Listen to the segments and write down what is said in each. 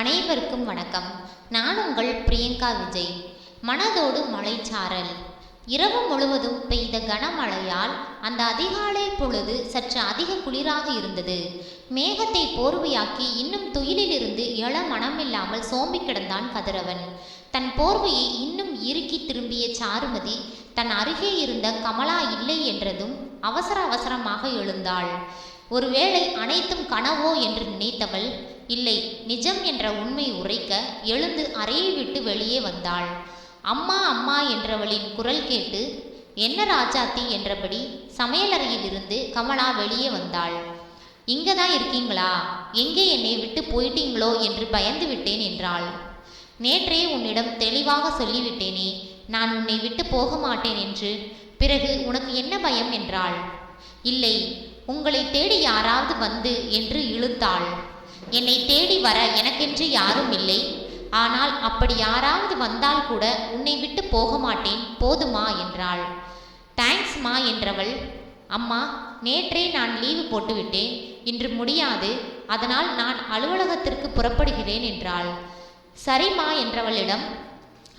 அனைவருக்கும் வணக்கம். நான் உங்கள் பிரியங்கா விஜய். மனதோடு மலைச்சாரல் இரவு முழுவதும் பெய்த கனமழையால் அந்த அதிகாலை பொழுது சற்று அதிக குளிராக இருந்தது. மேகத்தை போர்வையாக்கி இன்னும் துயிலிலிருந்து எழ மனமில்லாமல் சோம்பி கிடந்தான் கதிரவன். தன் போர்வையை இன்னும் இறுக்கி திரும்பிய சாருமதி தன் அருகே இருந்த கமலா இல்லை என்றதும் அவசர அவசரமாக எழுந்தாள். ஒருவேளை அனைத்தும் கனவோ என்று நினைத்தவள் இல்லை நிஜம் என்ற உண்மை உரைக்க எழுந்து அறையை விட்டு வெளியே வந்தாள். அம்மா அம்மா என்றவளின் குரல் கேட்டு என்ன ராஜாத்தி? என்றபடி சமையலறையிலிருந்து கமலா வெளியே வந்தாள். இங்க தான் இருக்கீங்களா? எங்கே என்னை விட்டு போயிட்டீங்களோ? என்று பயந்து விட்டேன் என்றாள். நேற்றே உன்னிடம் தெளிவாக சொல்லிவிட்டேனே. நான் உன்னை விட்டு போக மாட்டேன் என்று. பிறகு உனக்கு என்ன பயம்? என்றாள். இல்லை உங்களை தேடி யாராவது வந்து என்று இழுத்தாள். என்னை தேடி வர எனக்கென்று யாரும் இல்லை. ஆனால் அப்படி யாராவது வந்தால் கூட உன்னை விட்டு போக மாட்டேன். போதுமா என்றாள். தேங்க்ஸ்மா என்றவள். அம்மா நேற்றே நான் லீவு போட்டுவிட்டேன். இன்று முடியாது. அதனால் நான் அலுவலகத்திற்கு புறப்படுகிறேன் என்றாள். சரிம்மா என்றவளிடம்.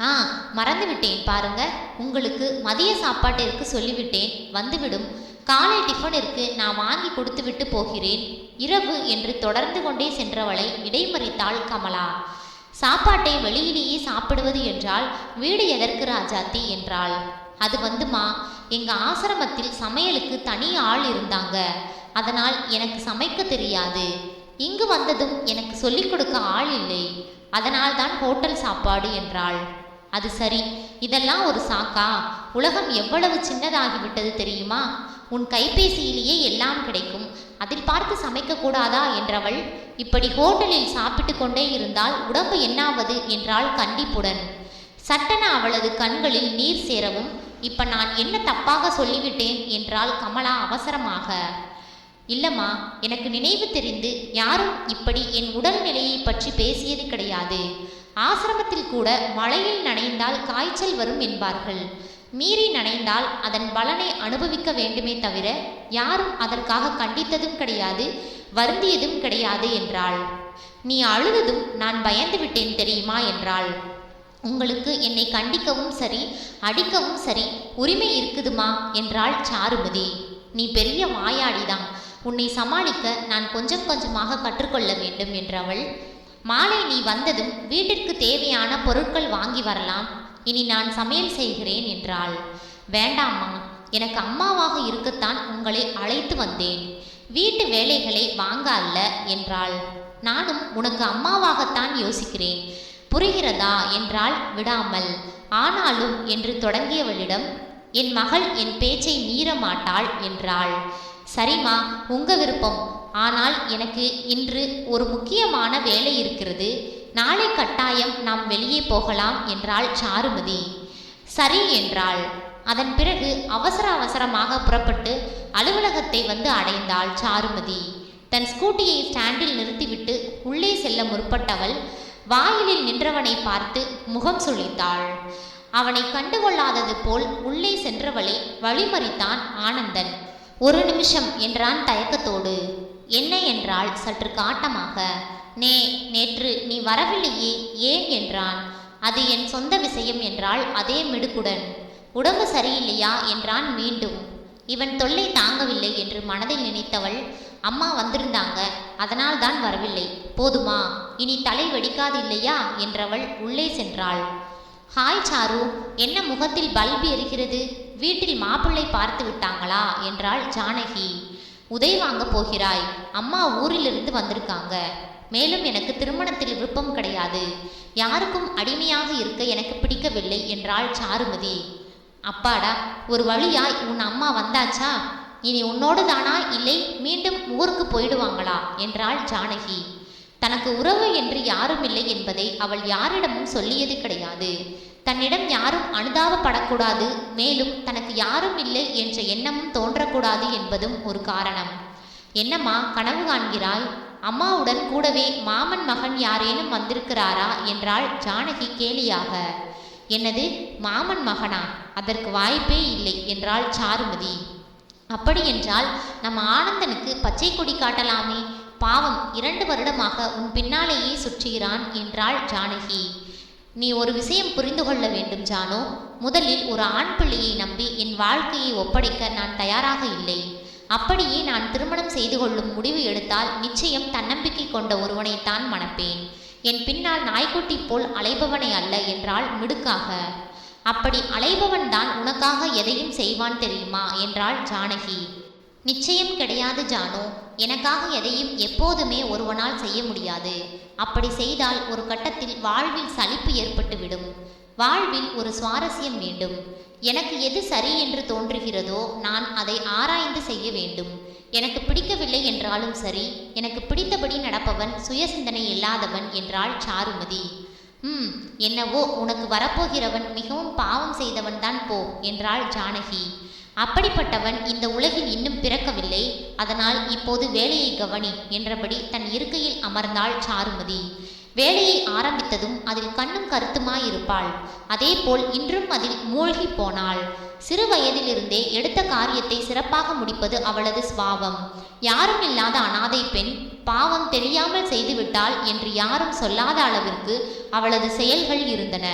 ஆ மறந்துவிட்டேன். பாருங்க உங்களுக்கு மதிய சாப்பாட்டிற்கு சொல்லிவிட்டேன். வந்துவிடும். காலை டிஃபனிற்கு நான் வாங்கி கொடுத்துவிட்டு போகிறேன். இரவு என்று தொடர்ந்து கொண்டே சென்றவளை இடைமறித்தாள் கமலா. சாப்பாட்டை வெளியிலேயே சாப்பிடுவது என்றால் வீடு எதற்கு ராஜாத்தி என்றாள். அது வந்துமா? எங்க ஆசிரமத்தில் சமையலுக்கு தனி ஆள் இருந்தாங்க. அதனால் எனக்கு சமைக்க தெரியாது. இங்கு வந்ததும் எனக்கு சொல்லிக் கொடுக்க ஆள் இல்லை. அதனால் தான் ஹோட்டல் சாப்பாடு என்றாள். அது சரி இதெல்லாம் ஒரு சாக்கா? உலகம் எவ்வளவு சின்னதாகிவிட்டது தெரியுமா? உன் கைபேசியிலேயே எல்லாம் கிடைக்கும். அதில் பார்த்து சமைக்கக்கூடாதா என்றவள் இப்படி ஹோட்டலில் சாப்பிட்டு கொண்டே இருந்தால் உடம்பு என்னாவது? என்றாள் கண்டிப்புடன். சட்டென அவளது கண்களில் நீர் சேரவும் இப்ப நான் என்ன தப்பாக சொல்லிவிட்டேன்? என்றாள் கமலா அவசரமாக. இல்லம்மா எனக்கு நினைவு தெரிந்து யாரும் இப்படி என் உடல்நிலையை பற்றி பேசியது கிடையாது. ஆசிரமத்தில் கூட மழையில் நனைந்தால் காய்ச்சல் வரும் என்பார்கள். மீறி நனைந்தால் அதன் பலனை அனுபவிக்க வேண்டுமே தவிர யாரும் அதற்காக கண்டித்ததும் கிடையாது வருந்தியதும் கிடையாது என்றாள். நீ அழுததும் நான் பயந்து விட்டேன் தெரியுமா? என்றாள். உங்களுக்கு என்னை கண்டிக்கவும் சரி அடிக்கவும் சரி உரிமை இருக்குதுமா? என்றாள் சாருமதி. நீ பெரிய வாயாடிதான். உன்னை சமாளிக்க நான் கொஞ்சம் கொஞ்சமாக கற்றுக்கொள்ள வேண்டும் என்றவள். மாலை நீ வந்ததும் வீட்டிற்கு தேவையான பொருட்கள் வாங்கி வரலாம். இனி நான் சமையல் செய்கிறேன் என்றாள். வேண்டாம்மா எனக்கு அம்மாவாக இருக்கத்தான் உங்களை அழைத்து வந்தேன். வீட்டு வேலைகளை வாங்க அல்ல என்றாள். நானும் உனக்கு அம்மாவாகத்தான் யோசிக்கிறேன். புரிகிறதா? என்றால் விடாமல். ஆனாலும் என்று தொடங்கியவளிடம் என் மகள் என் பேச்சை மீற மாட்டாள் என்றாள். சரிம்மா உங்க விருப்பம். ஆனால் எனக்கு இன்று ஒரு முக்கியமான வேலை இருக்கிறது. நாளை கட்டாயம் நாம் வெளியே போகலாம் என்றாள் சாருமதி. சரி என்றாள். அதன் பிறகு அவசர அவசரமாக புறப்பட்டு அலுவலகத்தை வந்து அடைந்தாள் சாருமதி. தன் ஸ்கூட்டியை ஸ்டாண்டில் நிறுத்திவிட்டு உள்ளே செல்ல முற்பட்டவள் வாயிலில் நின்றவனை பார்த்து முகம் சுழித்தாள். அவனை கண்டுகொள்ளாதது போல் உள்ளே சென்றவளை வழிமறித்தான் ஆனந்தன். ஒரு நிமிஷம் என்றான் தயக்கத்தோடு. என்ன? என்றாள் சற்று காட்டமாக. நே நேற்று நீ வரவில்லையே? ஏன்? என்றான். அது என் சொந்த விஷயம் என்றாள் அதே மிடுக்குடன். உடம்பு சரியில்லையா? என்றான் மீண்டும். இவன் தொல்லை தாங்கவில்லை என்று மனதில் நினைத்தவள் அம்மா வந்திருந்தாங்க அதனால் தான் வரவில்லை. போதுமா? இனி தலை வெடிக்காது இல்லையா என்றவள் உள்ளே சென்றாள். ஹாய் சாரு என்ன முகத்தில் பல்பு எரிகிறது? வீட்டில் மாப்பிள்ளை பார்த்து விட்டாங்களா? என்றாள் ஜானகி. உதை வாங்க போகிறாய். அம்மா ஊரிலிருந்து வந்திருக்காங்க. மேலும் எனக்கு திருமணத்தில் விருப்பம் கிடையாது. யாருக்கும் அடிமையாக இருக்க எனக்கு பிடிக்கவில்லை என்றாள் சாருமதி. அப்பாடா ஒரு வழியாய் உன் அம்மா வந்தாச்சா? இனி உன்னோடு தானா? இல்லை மீண்டும் ஊருக்கு போயிடுவாங்களா? என்றாள் ஜானகி. தனக்கு உறவு என்று யாரும் இல்லை என்பதை அவள் யாரிடமும் சொல்லியது கிடையாது. தன்னிடம் யாரும் அனுதாபப்படக்கூடாது மேலும் தனக்கு யாரும் இல்லை என்ற எண்ணமும் தோன்றக்கூடாது என்பதும் ஒரு காரணம். என்னம்மா கனவு காண்கிறாய்? அம்மாவுடன் கூடவே மாமன் மகன் யாரேனும் வந்திருக்கிறாரா? என்றாள் ஜானகி கேலியாக. என்னது மாமன் மகனா? அதற்கு வாய்ப்பே இல்லை என்றாள் சாருமதி. அப்படியென்றால் நம் நம்ம ஆனந்தனுக்கு பச்சை கொடி காட்டலாமே? பாவம் இரண்டு வருடமாக உன் பின்னாலேயே சுற்றுகிறான் என்றாள் ஜானகி. நீ ஒரு விஷயம் புரிந்து கொள்ள வேண்டும் ஜானோ. முதலில் ஒரு ஆண் பிள்ளையை நம்பி என் வாழ்க்கையை ஒப்படைக்க நான் தயாராக இல்லை. அப்படியே நான் திருமணம் செய்து கொள்ளும் முடிவு எடுத்தால் நிச்சயம் தன்னம்பிக்கை கொண்ட ஒருவனைத்தான் மணப்பேன். என் பின்னால் நாய்க்குட்டி போல் அலைபவனை அல்ல என்றால் மிடுக்காக. அப்படி அலைபவன் தான் உனக்காக எதையும் செய்வான் தெரியுமா? என்றாள் ஜானகி. நிச்சயம் கிடையாது ஜானு. எனக்காக எதையும் எப்போதுமே ஒருவனால் செய்ய முடியாது. அப்படி செய்தால் ஒரு கட்டத்தில் வாழ்வில் சலிப்பு ஏற்பட்டுவிடும். வாழ்வில் ஒரு சுவாரஸ்யம் வேண்டும். எனக்கு எது சரி என்று தோன்றுகிறதோ நான் அதை ஆராய்ந்து செய்ய வேண்டும். எனக்கு பிடிக்கவில்லை என்றாலும் சரி எனக்கு பிடித்தபடி நடப்பவன் சுயசிந்தனை இல்லாதவன் என்றாள் சாருமதி. ம் என்னவோ உனக்கு வரப்போகிறவன் மிகவும் பாவம் செய்தவன் தான் போ என்றாள் ஜானகி. அப்படிப்பட்டவன் இந்த உலகில் இன்னும் பிறக்கவில்லை. அதனால் இப்போது வேலையை கவனி என்றபடி தன் இருக்கையில் அமர்ந்தாள் சாருமதி. வேலையை ஆரம்பித்ததும் அதில் கண்ணும் கருத்துமாயிருப்பாள். அதேபோல் இன்றும் அதில் மூழ்கி போனாள் சிறு வயதிலிருந்தே எடுத்த காரியத்தை சிறப்பாக முடிப்பது அவளது சுவாவம் யாரும் இல்லாத அனாதை பெண் பாவம் தெரியாமல் செய்துவிட்டாள் என்று யாரும் சொல்லாத அளவிற்கு அவளது செயல்கள் இருந்தன.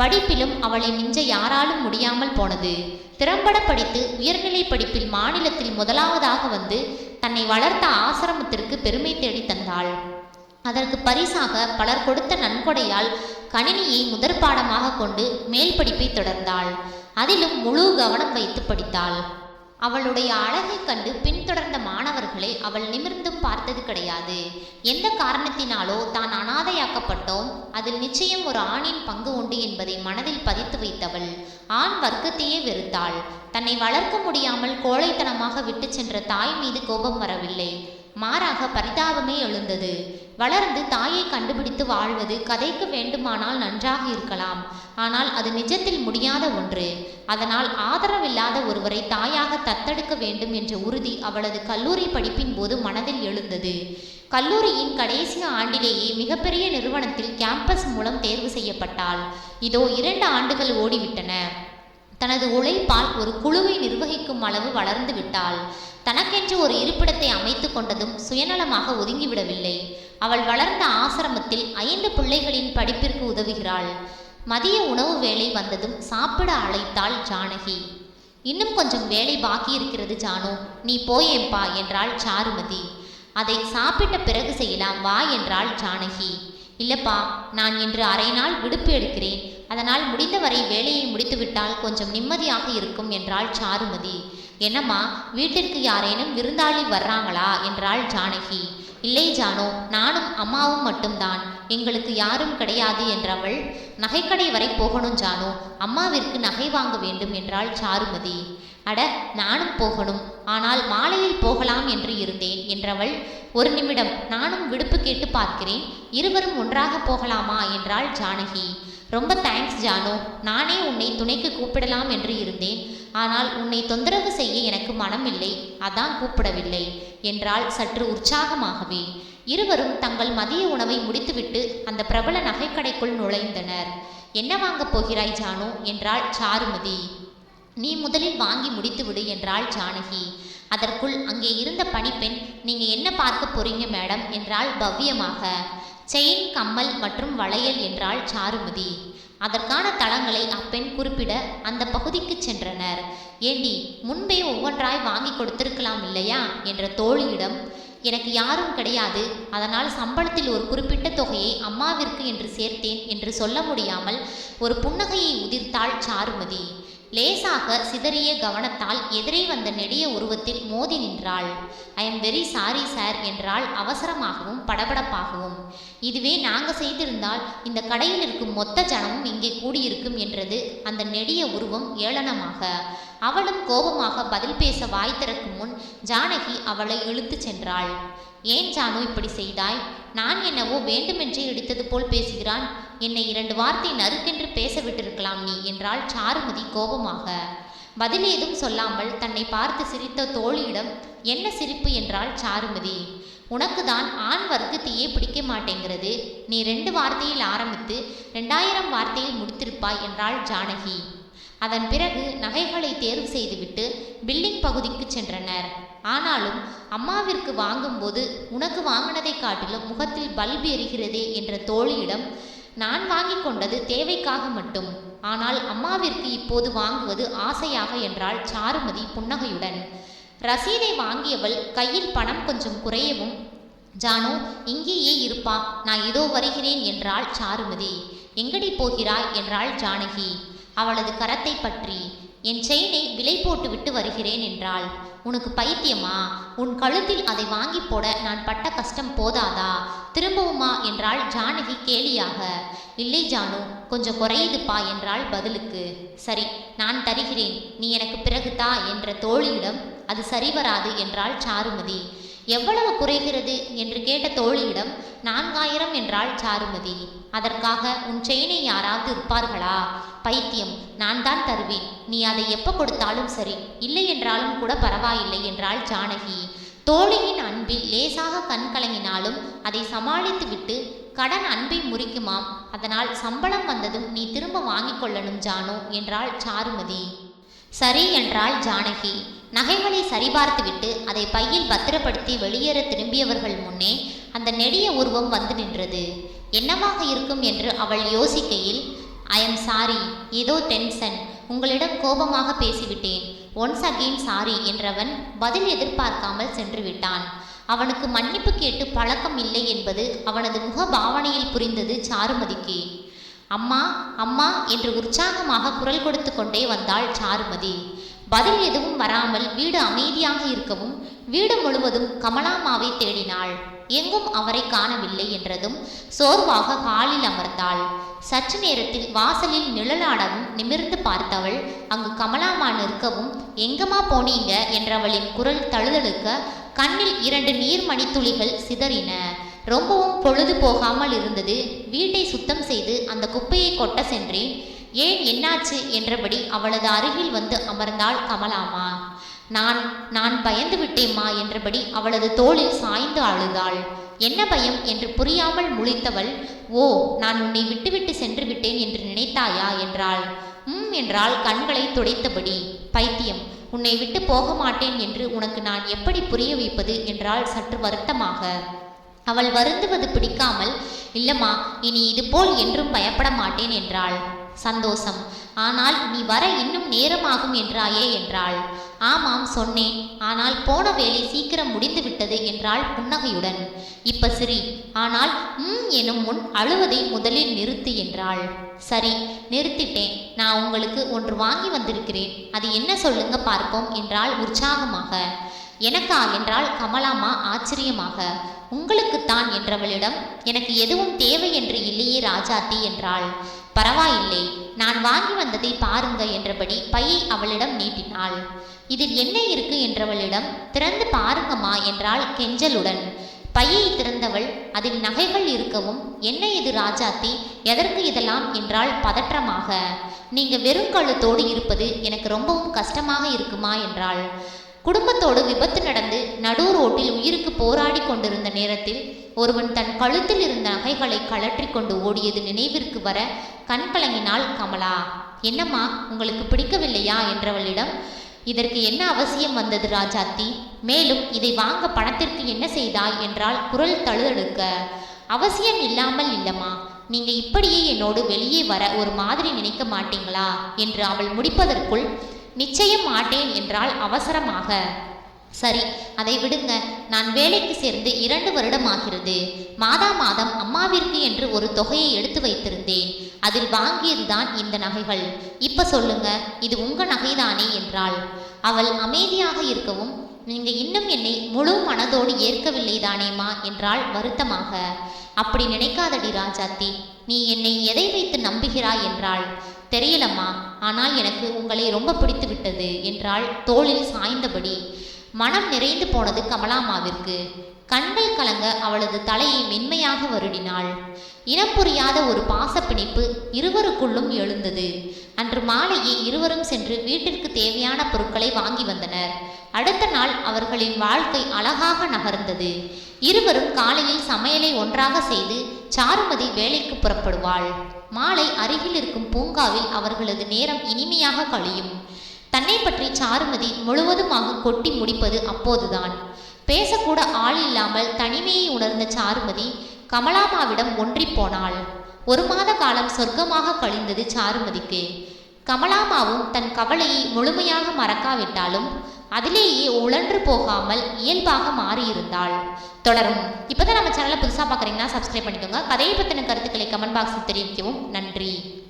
படிப்பிலும் அவளை மிஞ்ச யாராலும் முடியாமல் போனது. திறம்பட படித்து உயர்நிலை படிப்பில் மாநிலத்தில் முதலாவதாக வந்து தன்னை வளர்த்த ஆசிரமத்திற்கு பெருமை தேடி தந்தாள். அதற்கு பரிசாக பலர் கொடுத்த நன்கொடையால் கணினியை முதற் பாடமாக கொண்டு மேல் படிப்பை தொடர்ந்தாள். அதிலும் முழு கவனம் வைத்து படித்தாள். அவளுடைய அழகைக் கண்டு பின்தொடர்ந்த மாணவர்களை அவள் நிமிர்ந்தும் பார்த்தது கிடையாது. எந்த காரணத்தினாலோ தான் அனாதையாக்கப்பட்டோம். அதில் நிச்சயம் ஒரு ஆணின் பங்கு உண்டு என்பதை மனதில் பதித்து வைத்தவள். ஆண் வர்க்கத்தையே வெறுத்தாள். தன்னை வளர்க்க முடியாமல் கோழைத்தனமாக விட்டு சென்ற தாய் மீது கோபம் வரவில்லை. மாறாக பரிதாபமே எழுந்தது. வளர்ந்து தாயை கண்டுபிடித்து வாழ்வது கதைக்கு வேண்டுமானால் நன்றாக இருக்கலாம். ஆனால் அது நிஜத்தில் முடியாத ஒன்று. அதனால் ஆதரவில்லாத ஒருவரை தாயாக தத்தெடுக்க வேண்டும் என்ற உறுதி அவளது கல்லூரி படிப்பின் போது மனதில் எழுந்தது. கல்லூரியின் கடைசி ஆண்டிலேயே மிகப்பெரிய நிறுவனத்தில் கேம்பஸ் மூலம் தேர்வு செய்யப்பட்டாள். இதோ இரண்டு ஆண்டுகள் ஓடிவிட்டன. தனது உழைப்பால் ஒரு குழுவை நிர்வகிக்கும் அளவு வளர்ந்து விட்டாள். தனக்கென்று ஒரு இருப்பிடத்தை அமைத்து கொண்டதும் சுயநலமாக ஒதுங்கிவிடவில்லை. அவள் வளர்ந்த ஆசிரமத்தில் ஐந்து பிள்ளைகளின் படிப்பிற்கு உதவுகிறாள். மதிய உணவு வேலை வந்ததும் சாப்பிட அழைத்தாள் ஜானகி. இன்னும் கொஞ்சம் வேலை பாக்கி இருக்கிறது ஜானு. நீ போயேம்பா என்றாள் சாருமதி. அதை சாப்பிட்ட பிறகு செய்யலாம். வா என்றாள் ஜானகி. இல்லப்பா நான் இன்று அரை நாள் விடுப்பு எடுக்கிறேன். அதனால் முடிந்தவரை வேலையை முடித்துவிட்டால் கொஞ்சம் நிம்மதியாக இருக்கும் என்றாள் சாருமதி. என்னம்மா வீட்டிற்கு யாரேனும் விருந்தாளி வர்றாங்களா? என்றாள் ஜானகி. இல்லை ஜானோ நானும் அம்மாவும் மட்டும்தான். எங்களுக்கு யாரும் கிடையாது என்றவள் நகைக்கடை வரை போகணும் ஜானோ அம்மாவிற்கு நகை வாங்க வேண்டும் என்றாள் சாருமதி. அட நானும் போகணும். ஆனால் மாலையில் போகலாம் என்று இருந்தேன் என்றவள் ஒரு நிமிடம் நானும் விடுப்பு கேட்டு பார்க்கிறேன் இருவரும் ஒன்றாக போகலாமா? என்றாள் ஜானகி. ரொம்ப தேங்க்ஸ் ஜானு. நானே உன்னை துணைக்கு கூப்பிடலாம் என்று இருந்தேன். ஆனால் உன்னை தொந்தரவு செய்ய எனக்கு மனமில்லை. அதான் கூப்பிடவில்லை. என்றால் சற்று உற்சாகமாகவே. இருவரும் தங்கள் மதிய உணவை முடித்துவிட்டு அந்த பிரபல நகைக்கடைக்குள் நுழைந்தனர். என்ன வாங்கப் போகிறாய் ஜானு? என்றாள் சாருமதி. நீ முதலில் வாங்கி முடித்துவிடு என்றாள் ஜானகி. அதற்குள் அங்கே இருந்த பணிப்பெண் நீங்க என்ன பார்க்க போறீங்க மேடம்? என்றால் பவ்யமாக. செயின் கம்மல் மற்றும் வளையல் என்றால் சாருமதி. அதற்கான தளங்களை அப்பெண் குறிப்பிட அந்த பகுதிக்கு சென்றனர். ஏண்டி முன்பே ஒவ்வொன்றாய் வாங்கி கொடுத்திருக்கலாம் இல்லையா? என்ற தோழியிடம் எனக்கு யாரும் கிடையாது. அதனால் சம்பளத்தில் ஒரு குறிப்பிட்ட தொகையை அம்மாவிற்கு என்று சேர்த்தேன் என்று சொல்ல முடியாமல் ஒரு புன்னகையை உதிர்த்தாள் சாருமதி. லேசாக சிதறிய கவனத்தால் எதிரே வந்த நெடிய உருவத்தில் மோதி நின்றாள். I am very sorry sir என்றால் அவசரமாகவும் படபடப்பாகவும். இதுவே நாங்க செய்திருந்தால் இந்த கடையில் இருக்கும் மொத்த ஜனமும் இங்கே கூடியிருக்கும் என்றது அந்த நெடிய உருவம் ஏளனமாக. அவளும் கோபமாக பதில் பேச வாய் திறக்கும் முன் ஜானகி அவளை இழுத்துச் சென்றாள். ஏன் ஜானு இப்படி செய்தாய்? நான் என்னவோ வேண்டுமென்றே இடித்தது போல் பேசுகிறான். என்னை இரண்டு வார்த்தை நறுக்கென்று பேச விட்டிருக்கலாம் நீ என்றாள் சாருமதி கோபமாக. பதில் ஏதும் சொல்லாமல் தன்னை பார்த்து சிரித்த தோழியிடம் என்ன சிரிப்பு? என்றாள் சாருமதி. உனக்கு தான் ஆண் வர்க்கத்தையே பிடிக்க மாட்டேங்கிறது. நீ ரெண்டு வார்த்தையில் ஆரம்பித்து ரெண்டாயிரம் வார்த்தையில் முடித்திருப்பாய் என்றாள் ஜானகி. அதன் பிறகு நகைகளை தேர்வு செய்துவிட்டு பில்டிங் பகுதிக்கு சென்றனர். ஆனாலும் அம்மாவிற்கு வாங்கும்போது உனக்கு வாங்கினதை காட்டிலும் முகத்தில் பல்பு எரிகிறதே என்ற தோழியிடம் நான் வாங்கி கொண்டது தேவைக்காக மட்டும். ஆனால் அம்மாவிற்கு இப்போது வாங்குவது ஆசையாக என்றாள் சாருமதி புன்னகையுடன். ரசீதை வாங்கியவள் கையில் பணம் கொஞ்சம் குறையவும் ஜானு இங்கேயே இருப்பா நான் இதோ வருகிறேன் என்றாள் சாருமதி. எங்கடி போகிறாய்? என்றாள் ஜானகி. அவளது கரத்தை பற்றி. என் செயினை விலை போட்டுவிட்டு வருகிறேன் என்றாள். உனக்கு பைத்தியமா? உன் கழுத்தில் அதை வாங்கி போட நான் பட்ட கஷ்டம் போதாதா? திரும்பவுமா என்றாள் ஜானகி கேலியாக. இல்லை ஜானு கொஞ்சம் குறையுதுப்பா என்றாள் பதிலுக்கு. சரி நான் தருகிறேன். நீ எனக்கு பிறகு தா என்ற தோழியிடம் அது சரிவராது என்றாள் சாருமதி. எவ்வளவு குறைகிறது என்று கேட்ட தோழியிடம் நான்காயிரம் என்றாள் சாருமதி. அதற்காக உன் செயினை யாராவது இருப்பார்களா பைத்தியம். நான் தான் தருவேன். நீ அதை எப்ப கொடுத்தாலும் சரி. இல்லை என்றாலும் கூட பரவாயில்லை என்றாள் ஜானகி. தோழியின் அன்பில் லேசாக கண் கலங்கினாலும் அதை சமாளித்துவிட்டு கடன் அன்பை முறிக்குமாம். அதனால் சம்பளம் வந்ததும் நீ திரும்ப வாங்கிக் கொள்ளணும் ஜானு என்றாள் சாருமதி. சரி என்றாள் ஜானகி. நகைகளை சரிபார்த்துவிட்டு அதை பையில் பத்திரப்படுத்தி வெளியேற திரும்பியவர்கள் முன்னே அந்த நெடிய உருவம் வந்து நின்றது. என்னவாக இருக்கும்? என்று அவள் யோசிக்கையில் ஐ எம் சாரி ஏதோ டென்ஷன் உங்களிடம் கோபமாக பேசிவிட்டேன். ஒன்ஸ் அகெயின் சாரி என்றவன் பதில் எதிர்பார்க்காமல் சென்று விட்டான் அவனுக்கு மன்னிப்பு கேட்டு பழக்கம் இல்லை என்பது அவனது முக பாவனையில் புரிந்தது சாருமதிக்கு. அம்மா அம்மா என்று உற்சாகமாக குரல் கொடுத்து கொண்டே வந்தாள் சாருமதி. பதில் எதுவும் வராமல் வீடு அமைதியாக இருக்கவும் வீடு முழுவதும் கமலாமாவை தேடினாள். எங்கும் அவரை காணவில்லை என்றதும் சோர்வாக ஹாலில் அமர்ந்தாள். சற்று நேரத்தில் வாசலில் நிழலாடவும் நிமிர்ந்து பார்த்தவள் அங்கு கமலாமா நிற்கவும் எங்கம்மா போனீங்க? என்றவளின் குரல் தழுதழுக்க கண்ணில் இரண்டு நீர்மணித்துளிகள் சிதறின. ரொம்பவும் பொழுது போகாமல் இருந்தது. வீட்டை சுத்தம் செய்து அந்த குப்பையை கொட்ட சென்றேன். ஏன் என்னாச்சு? என்றபடி அவளது அருகில் வந்து அமர்ந்தாள் கமலாமா. நான் நான் பயந்து விட்டேம்மா என்றபடி அவளது தோளில் சாய்ந்து அழுதாள். என்ன பயம் என்று புரியாமல் முழித்தவள் ஓ நான் உன்னை விட்டுவிட்டு சென்று விட்டேன் என்று நினைத்தாயா? என்றாள். ம் என்றால் கண்களை துடைத்தபடி. பைத்தியம் உன்னை விட்டு போக மாட்டேன் என்று உனக்கு நான் எப்படி புரிய வைப்பது? என்றால் சற்று வருத்தமாக. அவள் வருந்துவது பிடிக்காமல் இல்லம்மா இனி இதுபோல் என்றும் பயப்பட மாட்டேன் என்றாள். சந்தோஷம். ஆனால் நீ வர இன்னும் நேரமாகும் என்றாயே என்றாள். ஆமாம் சொன்னேன். ஆனால் போன வேலை சீக்கிரம் முடிந்து விட்டது என்றாள் புன்னகையுடன். இப்ப சிரி. ஆனால் ம் எனும் முன் அழுவதை முதலில் நிறுத்து என்றாள். சரி நிறுத்திட்டேன். நான் உங்களுக்கு ஒன்று வாங்கி வந்திருக்கிறேன். அது என்ன சொல்லுங்க பார்ப்போம் என்றாள் உற்சாகமாக. எனக்கா என்றாள் கமலாமா ஆச்சரியமாக. உங்களுக்குத்தான் என்றவளிடம் எனக்கு எதுவும் தேவை என்று இல்லையே ராஜாத்தி என்றாள். பரவாயில்லை நான் வாங்கி வந்ததை பாருங்க என்றபடி பையை அவளிடம் நீட்டினாள். இதில் என்ன இருக்கு என்றவளிடம் திறந்து பாருங்கம்மா என்றாள் கெஞ்சலுடன். பையை திறந்தவள் அதில் நகைகள் இருக்கவும் என்ன இது ராஜாத்தி எதற்கு இதெல்லாம் என்றால் பதற்றமாக. நீங்க வெறும் கழுத்தோடு இருப்பது எனக்கு ரொம்பவும் கஷ்டமாக இருக்குமா என்றாள். குடும்பத்தோடு விபத்து நடந்து நடு ரோட்டில் உயிருக்கு போராடி கொண்டிருந்த நேரத்தில் ஒருவன் தன் கழுத்தில் இருந்த நகைகளை கழற்றி கொண்டு ஓடியது நினைவிற்கு வர கண் கலங்கினாள் கமலா. என்னம்மா உங்களுக்கு பிடிக்கவில்லையா? என்றவளிடம் இதற்கு என்ன அவசியம் வந்தது ராஜாத்தி? மேலும் இதை வாங்க பணத்திற்கு என்ன செய்தாய்? என்றால் குரல் தழுதழுக்க. அவசியம் இல்லாமல் இல்லம்மா நீங்க இப்படியே என்னோடு வெளியே வர ஒரு மாதிரி நினைக்க மாட்டீங்களா? என்று அவள் முடிப்பதற்குள் நிச்சயம் மாட்டேன் என்றால் அவசரமாக. சரி அதை விடுங்க. நான் வேலைக்கு சேர்ந்து இரண்டு வருடம் ஆகிறது மாதா மாதம் அம்மாவிற்கு என்று ஒரு தொகையை எடுத்து வைத்திருந்தேன். அதில் வாங்கியதுதான் இந்த நகைகள். இப்ப சொல்லுங்க இது உங்க நகைதானே என்றாள். அவள் அமைதியாக இருக்கவும் நீங்க இன்னும் என்னை முழு மனதோடு ஏற்கவில்லை தானேமா என்றாள் வருத்தமாக. அப்படி நினைக்காதடி ராஜாத்தி நீ என்னை எதை வைத்து நம்புகிறாய் என்றாள். தெரியலம்மா ஆனால் எனக்கு உங்களை ரொம்ப பிடித்து விட்டது என்றாள் தோளில் சாய்ந்தபடி. மனம் நிறைந்து போனது கமலாமாவிற்கு. கண்கள் கலங்க அவளது தலையை மென்மையாக வருடினாள். இனம் புரியாத ஒரு பாசப்பிணைப்பு இருவருக்குள்ளும் எழுந்தது. அன்று மாலையே இருவரும் சென்று வீட்டிற்கு தேவையான பொருட்களை வாங்கி வந்தனர். அடுத்த நாள் அவர்களின் வாழ்க்கை அழகாக நகர்ந்தது. இருவரும் காலையில் சமையலை ஒன்றாக செய்து சாருமதி வேலைக்கு புறப்படுவாள். மாலை அருகில் இருக்கும் பூங்காவில் அவர்களது நேரம் இனிமையாக கழியும். தன்னை பற்றி சாருமதி முழுவதுமாக கொட்டி முடிப்பது அப்போதுதான். பேசக்கூட ஆள் இல்லாமல் தனிமையை உணர்ந்த சாருமதி கமலாமாவிடம் ஒன்றிப்போனாள் ஒரு மாத காலம் சொர்க்கமாக கழிந்தது சாருமதிக்கு. கமலாமாவும் தன் கவலையை முழுமையாக மறக்காவிட்டாலும் அதிலேயே உழன்று போகாமல் இயல்பாக மாறியிருந்தாள். தொடரும். இப்போதான் நம்ம சேனலை புதுசாக பார்க்குறீங்கன்னா சப்ஸ்கிரைப் பண்ணிக்கோங்க. கதையை பற்றின கருத்துக்களை கமெண்ட் பாக்ஸில் தெரிவிக்கவும். நன்றி.